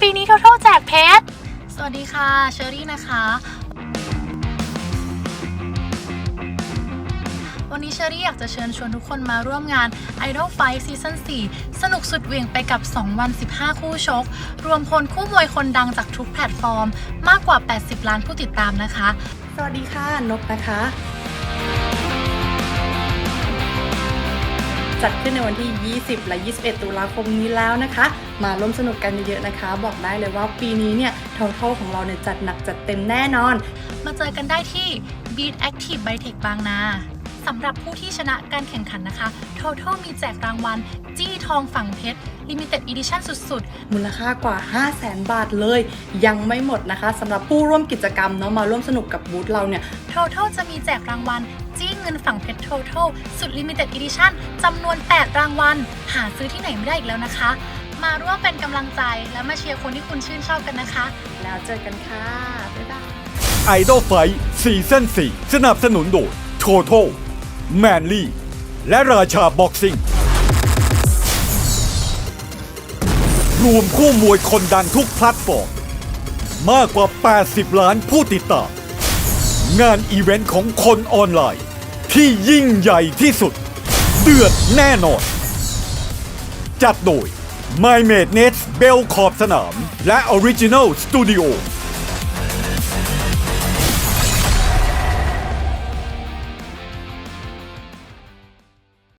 ปีนี้ท o ท a l แจกเพชร สวัสดีค่ะ เชอรี่นะคะ วันนี้เชอรี่อยากจะเชิญชวนทุกคนมาร่วมงาน Idol Fight Season 4 สนุกสุดเหวี่ยงไปกับ 2 วัน 15 คู่ชก รวมพลคู่มวยคนดังจากทุกแพลตฟอร์ม มากกว่า 80 ล้านผู้ติดตามนะคะ สวัสดีค่ะ นกนะคะ จัดขึ้นในวันที่ 20 และ 21 ตุลาคมนี้แล้วนะคะ มาร่วมสนุกกันเยอะๆนะคะ บอกได้เลยว่าปีนี้เนี่ยทอทัลของเราเนี่ยจัดหนักจัดเต็มแน่นอน มาเจอกันได้ที่ Beat Active by Tech บางนา สำหรับผู้ที่ชนะการแข่งขันนะคะ Total มีแจกรางวัล จี้ทองฝั่งเพชร Limited Edition สุดมูลค่ากว่า 5 0 0แสนบาทเลย ยังไม่หมดนะคะสำหรับผู้ร่วมกิจกรรมเนาะมาร่วมสนุกกับบูธเราเนี่ยๆ Total จะมีแจกรางวัล จี้เงินฝั่งเพชร Total สุด Limited Edition จำนวน 8 รางวัล หาซื้อที่ไหนไม่ได้อีกแล้วนะคะ มาร่วมเป็นกำลังใจและมาเชียร์คนที่คุณชื่นชอบกันนะคะ แล้วเจอกันค่ะบ๊ายบายไอดอลไฟซีซั่น4สนับสนุนโดยโ o โ a l แมนลี่ และราชาบ็อกซิ่ง รวมคู่มวยคนดังทุกแพลตฟอร์ม มากกว่า 80 ล้านผู้ติดตาม งานอีเวนต์ของคนออนไลน์ ที่ยิ่งใหญ่ที่สุด เดือดแน่นอน จัดโดย My m a d e Nets เบลขอบสนาม และ Original Studio